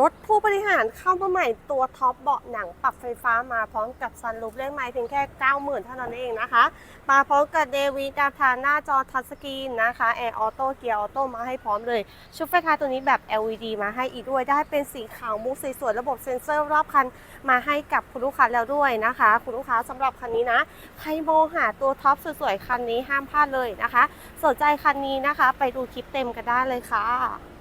รถผู้บริหารเข้ามาใหม่ตัวท็อปเบาะหนังปรับไฟฟ้ามาพร้อมกับซันรูฟเลขไม้เพียงแค่ 90,000 เท่านั้นเองนะคะ มาพร้อมกับเดวีดาทานหน้าจอทัชสกรีนนะคะแอร์ออโต้เกียร์ออโต้มาให้พร้อมเลย ชุดไฟท้ายตัวนี้แบบ LED มาให้อีกด้วย ได้เป็นสีขาวมุกสวยๆระบบเซ็นเซอร์รอบคันมาให้กับคุณลูกค้าแล้วด้วยนะคะ คุณลูกค้าสำหรับคันนี้นะ ใครมองหาตัวท็อปสวยๆคันนี้ห้ามพลาดเลยนะคะ สนใจคันนี้นะคะ ไปดูคลิปเต็มกันได้เลยค่ะ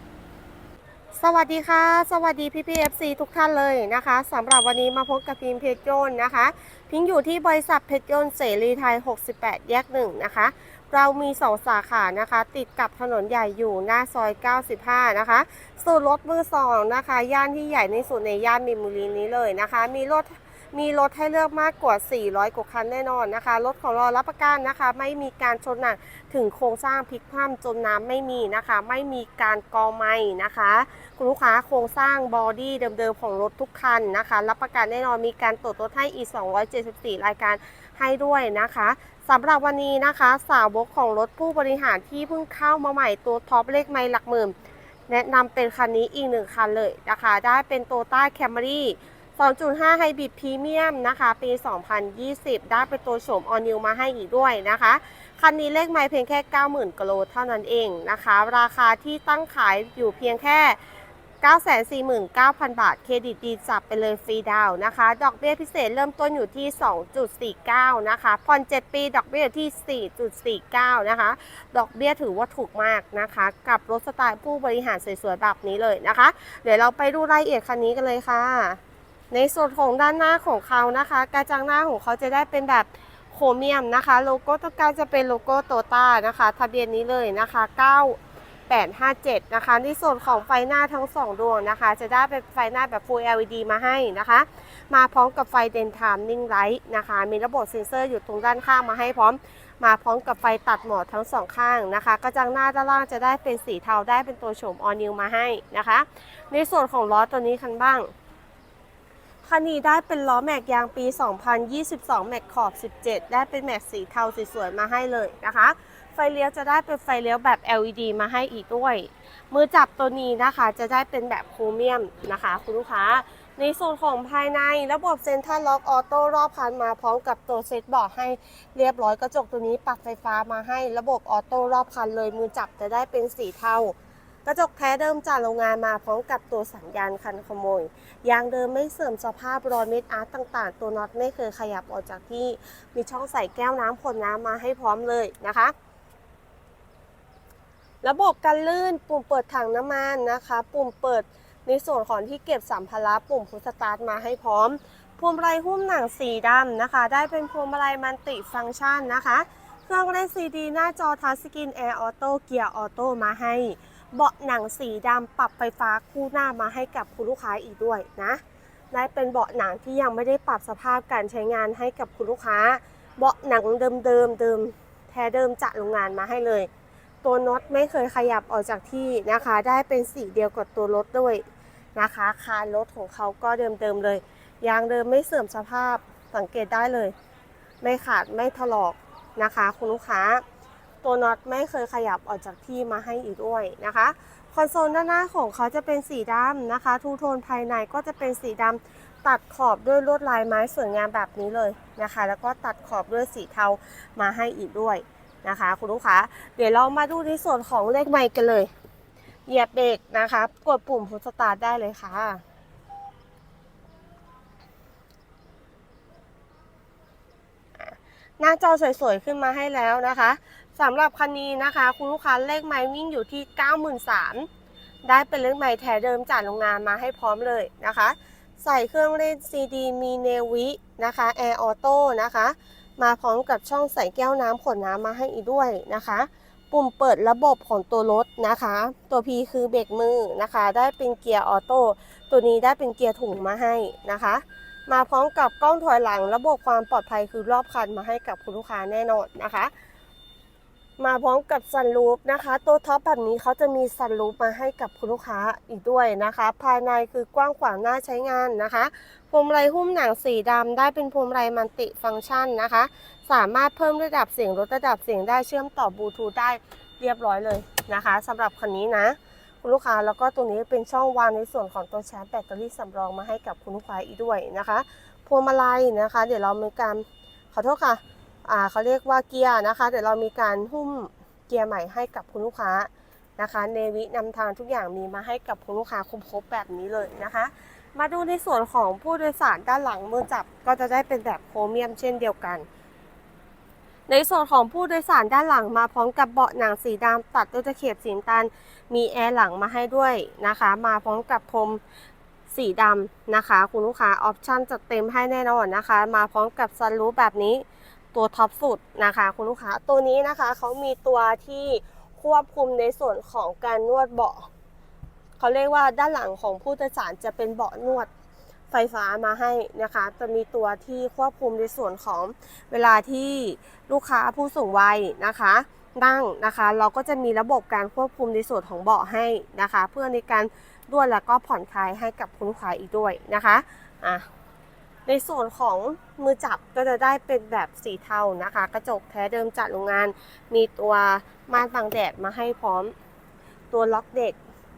สวัสดีค่ะ สวัสดีพี่พีเอฟซีทุกท่านเลยนะคะสำหรับวันนี้มาพบกับพิมเพชรยนนะคะ พิงอยู่ที่บริษัทเพชรยนเสรีไทย 68 แยกหนึ่งนะคะ เรามีสองสาขานะคะ ติดกับถนนใหญ่อยู่หน้าซอย 95 นะคะ สูตรรถมือสองนะคะ ย่านที่ใหญ่ในสุดในย่านมินบุรีนี้เลยนะคะ มีรถ มีรถให้เลือกมากกว่า 400 กว่าคันแน่นอนนะคะ รถของเรารับประกันนะคะ ไม่มีการชนหนักถึงโครงสร้างพลิกคว่ำจมน้ำไม่มีนะคะ ไม่มีการกอไม้นะคะ คุณลูกค้าโครงสร้างบอดี้เดิมๆของรถทุกคันนะคะ รับประกันแน่นอนมีการตรวจรถให้อีก 274 รายการให้ด้วยนะคะสำหรับวันนี้นะคะ สาวกของรถผู้บริหารที่เพิ่งเข้ามาใหม่ตัวท็อปเลขไม่หลักหมื่นแนะนำเป็นคันนี้อีกหนึ่งคันเลยนะคะ ได้เป็นโตต้าแคมรี่ 2.5 ไฮบริดพรีเมียมนะคะ ปี 2020 ได้เป็นตัวโฉมออนิวมาให้อีกด้วยนะคะ คันนี้เลขไม่เพียงแค่ 90,000กิโลเท่านั้นเองนะคะ ราคาที่ตั้งขายอยู่เพียงแค่ 949,000 บาท เครดิตดีจับไปเลยฟรีดาวนะคะ ดอกเบี้ยพิเศษเริ่มต้นอยู่ที่ 2.49 นะคะ ผ่อน 7 ปี ดอกเบี้ยที่ 4.49 นะคะ ดอกเบี้ยถือว่าถูกมากนะคะ กับรถสไตล์ผู้บริหารสวยๆแบบนี้เลยนะคะ เดี๋ยวเราไปดูรายละเอียดคันนี้กันเลยค่ะ ในส่วนของด้านหน้าของเขานะคะ กระจังหน้าของเขาจะได้เป็นแบบโครเมียมนะคะ โลโก้ต้องการจะเป็นโลโก้โตต้านะคะ ทะเบียนนี้เลยนะคะ 9857 นะคะ ในส่วนของไฟหน้าทั้ง 2 ดวงนะคะ จะได้เป็นไฟหน้าแบบ Full LED มาให้นะคะ มาพร้อมกับไฟเดนไทม์นิ่งไลท์นะคะ มีระบบเซ็นเซอร์อยู่ตรงด้านข้างมาให้พร้อม มาพร้อมกับไฟตัดหมอกทั้งสองข้างนะคะ กระจังหน้าด้านล่างจะได้เป็นสีเทาได้เป็นตัวโฉมออนิวมาให้นะคะ ในส่วนของล้อตัวนี้คันบ้าง คันนี้ได้เป็นล้อแม็กยางปี 2022 แม็กขอบ 17 ได้เป็นแม็กสีเทาสวยๆมาให้เลยนะคะ ไฟเลี้ยวจะได้เป็นไฟเลี้ยวแบบ LED มาให้อีกด้วย มือจับตัวนี้นะคะจะได้เป็นแบบโครเมียมนะคะ คุณลูกค้า ในส่วนของภายในระบบเซ็นทรัลล็อกออโต้รอบคันมาพร้อมกับตัวเซตเบาะให้เรียบร้อยกระจกตัวนี้ปรับไฟฟ้ามาให้ระบบออโต้รอบคันเลย มือจับจะได้เป็นสีเทา กระจกแท้เดิมจากโรงงานมาพร้อมกับตัวสัญญาณคันขโมย ยางเดิมไม่เสื่อมสภาพรอยเม็ดอาร์ตต่างๆ ตัวน็อตไม่เคยขยับออกจากที่ มีช่องใส่แก้วน้ำขวดน้ำมาให้พร้อมเลยนะคะ ระบบกันลื่นปุ่มเปิดถังน้ำมันนะคะ ปุ่มเปิดในส่วนของที่เก็บสัมภาระปุ่มพุทสตาร์ทมาให้พร้อม พวงมาลัยหุ้มหนังสีดำนะคะ ได้เป็นพวงมาลัยมันติฟังก์ชันนะคะ เครื่องเล่นซีดีหน้าจอทัชสกรีนแอร์ออโต้เกียร์ออโต้มาให้ เบาะหนังสีดำปรับไฟฟ้าคู่หน้ามาให้กับคุณลูกค้าอีกด้วยนะและเป็นเบาะหนังที่ยังไม่ได้ปรับสภาพการใช้งานให้กับคุณลูกค้า เบาะหนังเดิมๆเดิมเดิมแท้เดิมจากโรงงานมาให้เลย ตัวน็อตไม่เคยขยับออกจากที่นะคะ ได้เป็นสีเดียวกับตัวรถด้วยนะคะ คานรถของเขาก็เดิมๆเลยยางเดิมไม่เสื่อมสภาพสังเกตได้เลย ไม่ขาดไม่ถลอกนะคะ คุณลูกค้า ตัวน็อตไม่เคยขยับออกจากที่มาให้อีกด้วยนะคะ คอนโซลด้านหน้าของเขาจะเป็นสีดำนะคะ ทูโทนภายในก็จะเป็นสีดำตัดขอบด้วยลวดลายไม้สวยงามแบบนี้เลยนะคะ แล้วก็ตัดขอบด้วยสีเทามาให้อีกด้วยนะคะ คุณลูกค้า เดี๋ยวเรามาดูในส่วนของเลขไมค์กันเลย เหยียบเบรกนะคะ กดปุ่มพุทสตาร์ทได้เลยค่ะหน้าจอสวยๆขึ้นมาให้แล้วนะคะ สำหรับคันนี้นะคะ คุณลูกค้าเลขไม้วิ่งอยู่ที่ 93,000ได้เป็นเลขไม้แท้เดิมจากโรงงานมาให้พร้อมเลยนะคะ ใส่เครื่องเล่น CD มีเนวินะคะแอร์ออโต้นะคะ มาพร้อมกับช่องใส่แก้วน้ำขวดน้ำมาให้อีกด้วยนะคะ ปุ่มเปิดระบบของตัวรถนะคะ ตัว P คือเบรกมือนะคะ ได้เป็นเกียร์ออโต้ตัวนี้ได้เป็นเกียร์ถุงมาให้นะคะ มาพร้อมกับกล้องถอยหลัง ระบบความปลอดภัยคือรอบคันมาให้กับคุณลูกค้าแน่นอนนะคะ มาพร้อมกับซันรูฟนะคะ ตัวท็อปแบบนี้เขาจะมีซันรูฟมาให้กับคุณลูกค้าอีกด้วยนะคะ ภายในคือกว้างขวางน่าใช้งานนะคะพวงมาลัยหุ้มหนังสีดำได้เป็นพวงมาลัยมันติฟังก์ชันนะคะ สามารถเพิ่มระดับเสียงลดระดับเสียงได้เชื่อมต่อบลูทูธได้เรียบร้อยเลยนะคะสำหรับคันนี้นะคุณลูกค้าแล้วก็ตรงนี้เป็นช่องวางในส่วนของตัวชาร์จแบตเตอรี่สำรองมาให้กับคุณลูกค้าอีกด้วยนะคะพวงมาลัยนะคะ เดี๋ยวเรามีการขอโทษค่ะ เขาเรียกว่าเกียร์นะคะเดี๋ยวเรามีการหุ้มเกียร์ใหม่ให้กับคุณลูกค้านะคะเนวินำทางทุกอย่างมีมาให้กับคุณลูกค้าครบแบบนี้เลยนะคะ มาดูในส่วนของผู้โดยสารด้านหลังมือจับก็จะได้เป็นแบบโครเมียมเช่นเดียวกัน ในส่วนของผู้โดยสารด้านหลังมาพร้อมกับเบาะหนังสีดำตัดด้วยตะเข็บสีตาลมีแอร์หลังมาให้ด้วยนะคะ มาพร้อมกับพรมสีดำนะคะ คุณลูกค้าออปชั่นจัดเต็มให้แน่นอนนะคะ มาพร้อมกับซันรูฟแบบนี้ ตัวท็อปสุดนะคะ คุณลูกค้าตัวนี้นะคะเขามีตัวที่ควบคุมในส่วนของการนวดเบาะเขาเรียกว่าด้านหลังของผู้โดยสารจะเป็นเบาะนวดไฟฟ้ามาให้นะคะ จะมีตัวที่ควบคุมในส่วนของเวลาที่ลูกค้าผู้สูงวัยนะคะนั่งนะคะ เราก็จะมีระบบการควบคุมในส่วนของเบาะให้นะคะ เพื่อในการนวดแล้วก็ผ่อนคลายให้กับคุณลูกค้าอีกด้วยนะคะอะ ในส่วนของมือจับก็จะได้เป็นแบบสีเทานะคะ กระจกแท้เดิมจากโรงงาน มีตัวม่านบังแดดมาให้พร้อมตัวล็อกเด็ก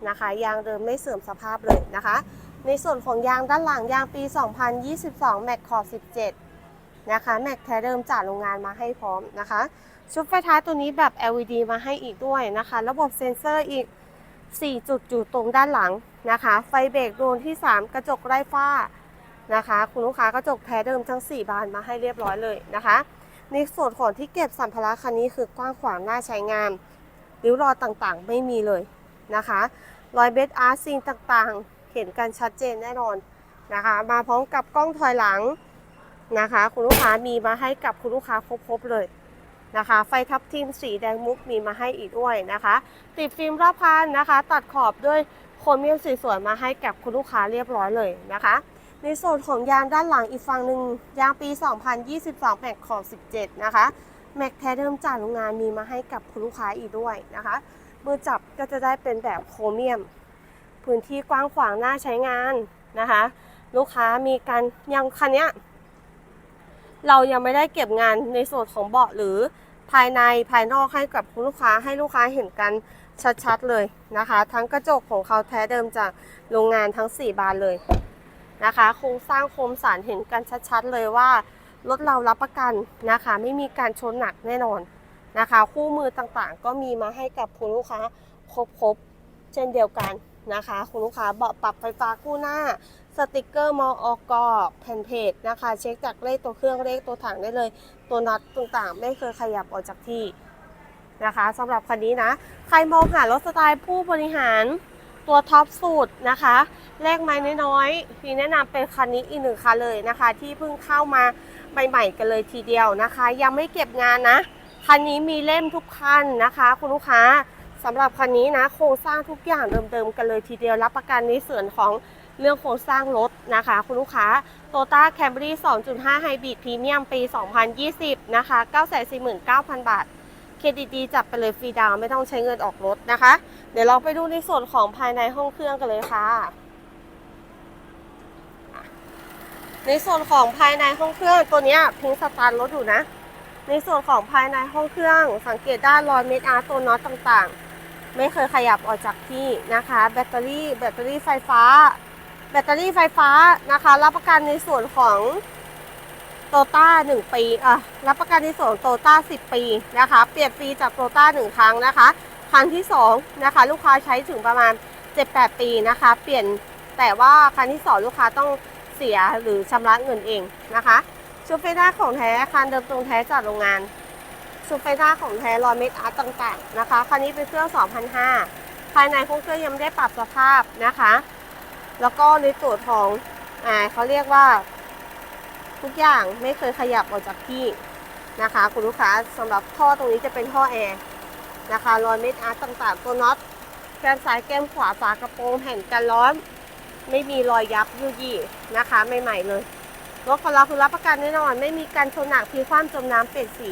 นะคะยางเดิมไม่เสื่อมสภาพเลยนะคะ ในส่วนของยางด้านหลังยางปี 2022 แม็กคอ17 นะคะแม็กแท้เดิมจากโรงงานมาให้พร้อมนะคะ ชุดไฟท้ายตัวนี้แบบ LED มาให้อีกด้วยนะคะ ระบบเซ็นเซอร์อีก 4 จุดอยู่ตรงด้านหลังนะคะ ไฟเบรกดวงที่ 3 กระจกไร้ฝ้า นะคะ คุณลูกค้ากระจกแท้เดิมทั้ง 4 บานมาให้เรียบร้อยเลยนะคะในส่วนของที่เก็บสัมภาระคันนี้คือกว้างขวางน่าใช้งานริ้วรอยต่างๆ ไม่มีเลยนะคะรอยเบสอาร์ซิงต่างๆ เห็นกันชัดเจนแน่นอนนะคะ มาพร้อมกับกล้องถอยหลังนะคะ คุณลูกค้ามีมาให้กับคุณลูกค้าครบๆเลยนะคะ ไฟทับทิมสีแดงมุกมีมาให้อีกด้วยนะคะ ติดฟิล์มรอบคันนะคะ ตัดขอบด้วยโครเมียมสวยๆมาให้กับคุณลูกค้าเรียบร้อยเลยนะคะ ในส่วนของยางด้านหลังอีกฝั่งหนึ่งยางปี 2022 แม็กขอบ 17 นะคะ แม็กแท้เดิมจากโรงงานมีมาให้กับคุณลูกค้าอีกด้วยนะคะ มือจับก็จะได้เป็นแบบโครเมียม พื้นที่กว้างขวางน่าใช้งานนะคะ ลูกค้ามีการยังคันเนี้ยเรายังไม่ได้เก็บงานในส่วนของเบาะหรือภายในภายนอกให้กับคุณลูกค้าให้ลูกค้าเห็นกันชัดๆเลยนะคะ ทั้งกระจกของเขาแท้เดิมจากโรงงานทั้ง 4 บานเลย นะคะ โครงสร้างโคมสารเห็นกันชัดๆเลยว่ารถเรารับประกันนะคะ ไม่มีการชนหนักแน่นอนนะคะ คู่มือต่างๆ ก็มีมาให้กับคุณลูกค้าครบๆเช่นเดียวกันนะคะ คุณลูกค้าเบาะปรับไฟฟ้าคู่หน้า สติกเกอร์มออกแผ่นเพจนะคะ เช็คจากเลขตัวเครื่องเลขตัวถังได้เลย ตัวน็อตต่างๆ ไม่เคยขยับออกจากที่นะคะสำหรับคันนี้นะ ใครมองหารถสไตล์ผู้บริหาร ตัวท็อปสุดนะคะเลขไม้น้อยๆพี่แนะนำเป็นคันนี้อีกหนึ่งคันเลยนะคะ ที่เพิ่งเข้ามาใหม่ๆกันเลยทีเดียวนะคะ ยังไม่เก็บงานนะ คันนี้มีเล่มทุกคันนะคะ คุณลูกค้าสำหรับคันนี้นะโครงสร้างทุกอย่างเดิมๆกันเลยทีเดียวรับประกันในส่วนของเรื่องโครงสร้างรถนะคะ คุณลูกค้า Toyota Camry 2.5 Hybrid Premium ปี 2020 นะคะ 949,000 บาท เครดิตดีจับไปเลยฟรีดาวไม่ต้องใช้เงินออกรถนะคะ เดี๋ยวเราไปดูในส่วนของภายในห้องเครื่องกันเลยค่ะ ในส่วนของภายในห้องเครื่องตัวนี้พิงสตาร์รถอยู่นะ ในส่วนของภายในห้องเครื่อง สังเกตด้านรอยเม็ดอาร์ตัวน็อตต่างๆ ไม่เคยขยับออกจากที่นะคะ แบตเตอรี่ แบตเตอรี่ไฟฟ้า แบตเตอรี่ไฟฟ้านะคะ รับประกันในส่วนของ โตต้า1ปีอะรับประกันในส่วนโตต้า10 ปีนะคะ เปลี่ยนฟรีจากโตต้า1ครั้งนะคะ ครั้งที่2นะคะลูกค้าใช้ถึงประมาณ 7-8 ปีนะคะ เปลี่ยนแต่ว่าครั้งที่ 2 ลูกค้าต้องเสียหรือชำระเงินเองนะคะชุดไฟหน้าของแท้คันเดิมตรงแท้จากโรงงานชุดไฟหน้าของแท้รอยเมคอาร์ตต่างๆนะคะคันนี้เป็นเครื่อง 2005 ภายในของเครื่องยังไม่ได้ปรับสภาพนะคะ แล้วก็ในส่วนของอ่าเขาเรียกว่า ทุกอย่างไม่เคยขยับออกจากที่นะคะ คุณลูกค้าสำหรับท่อตรงนี้จะเป็นท่อแอร์นะคะรอยเม็ดอาร์ตต่างๆ ตัวน็อตแก้มซ้ายแก้มขวาฝากระโปรงแผ่นกันร้อน ไม่มีรอยยับยุยี่นะคะใหม่ๆเลยรถของเราคือรับประกันแน่นอน ไม่มีการชนหนักพีความจมน้ำเปลี่ยนสี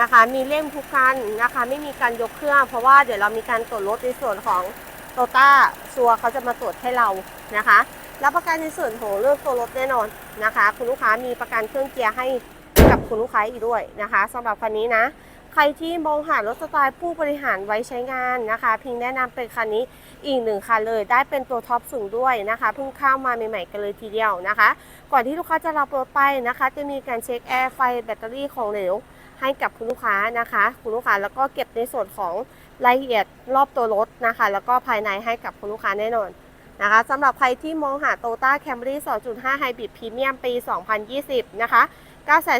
นะคะ มีเล่มทุกคันนะคะ ไม่มีการยกเครื่อง เพราะว่าเดี๋ยวเรามีการตรวจรถในส่วนของโตต้าชัวเขาจะมาตรวจให้เรานะคะ รับประกันในส่วนของเรื่องตัวรถแน่นอนนะคะ คุณลูกค้ามีประกันเครื่องเกียร์ให้กับคุณลูกค้าอีกด้วยนะคะสำหรับคันนี้นะ ใครที่มองหารถสไตล์ผู้บริหารไว้ใช้งานนะคะ พิงแนะนำเป็นคันนี้อีกหนึ่งคันเลยได้เป็นตัวท็อปสูงด้วยนะคะเพิ่งเข้ามาใหม่ๆกันเลยทีเดียวนะคะ ก่อนที่ลูกค้าจะรับรถไปนะคะ จะมีการเช็คแอร์ไฟแบตเตอรี่ของเหลวให้กับคุณลูกค้านะคะ คุณลูกค้าแล้วก็เก็บในส่วนของรายละเอียดรอบตัวรถนะคะ แล้วก็ภายในให้กับคุณลูกค้าแน่นอน นะคะสำหรับใครที่มองหา Toyota Camry 2.5 Hybrid Premium ปี 2020 นะคะ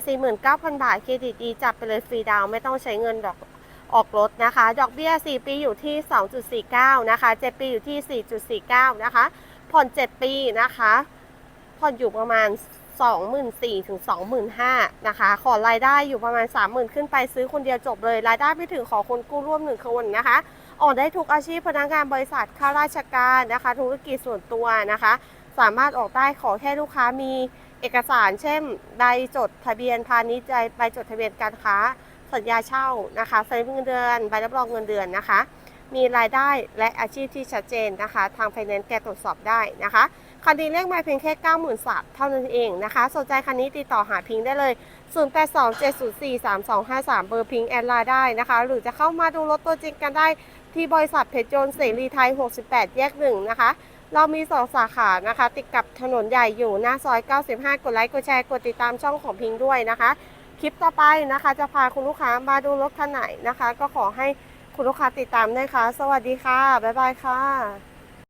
949,000 บาท เครดิตดีจับไปเลยฟรีดาวไม่ต้องใช้เงินดอกออกรถนะคะ ดอกเบี้ย 4 ปีอยู่ที่ 2.49 นะคะ 7 ปีอยู่ที่ 4.49 นะคะ ผ่อน 7 ปีนะคะ ผ่อนอยู่ประมาณ 24,000ถึง25,000นะคะ ขอรายได้อยู่ประมาณ 30,000 ขึ้นไปซื้อคนเดียวจบเลย รายได้ไม่ถึงขอคนกู้ร่วมหนึ่งคนนะคะ ออกได้ทุกอาชีพพนักงานบริษัทข้าราชการนะคะ ธุรกิจส่วนตัวนะคะ สามารถออกได้ขอแค่ลูกค้ามีเอกสารเช่นใบจดทะเบียนพาณิชย์ใบจดทะเบียนการค้า สัญญาเช่านะคะสลิปเงินเดือนใบรับรองเงินเดือนนะคะ มีรายได้และอาชีพที่ชัดเจนนะคะ ทางไฟแนนซ์แกตรวจสอบได้นะคะ คันนี้เลขไมาเพียงแค่9 3 0 0เท่านั้นเองนะคะ สนใจคันนี้ติดต่อหาพิงได้เลย 0827043253 เบอร์พิงแอดไลน์ได้นะคะ หรือจะเข้ามาดูรถตัวจริงกันได้ที่บริษัทเพชรยนต์เสรีไทย 68 แยกหนึ่งนะคะ เรามี 2 สาขานะคะ ติดกับถนนใหญ่อยู่หน้าซอย 95 กดไลค์กดแชร์กดติดตามช่องของพิงด้วยนะคะ คลิปต่อไปนะคะ จะพาคุณลูกค้ามาดูรถคันไหนนะคะ ก็ขอให้คุณลูกค้าติดตามด้วยค่ะ สวัสดีค่ะ บ๊ายบายค่ะ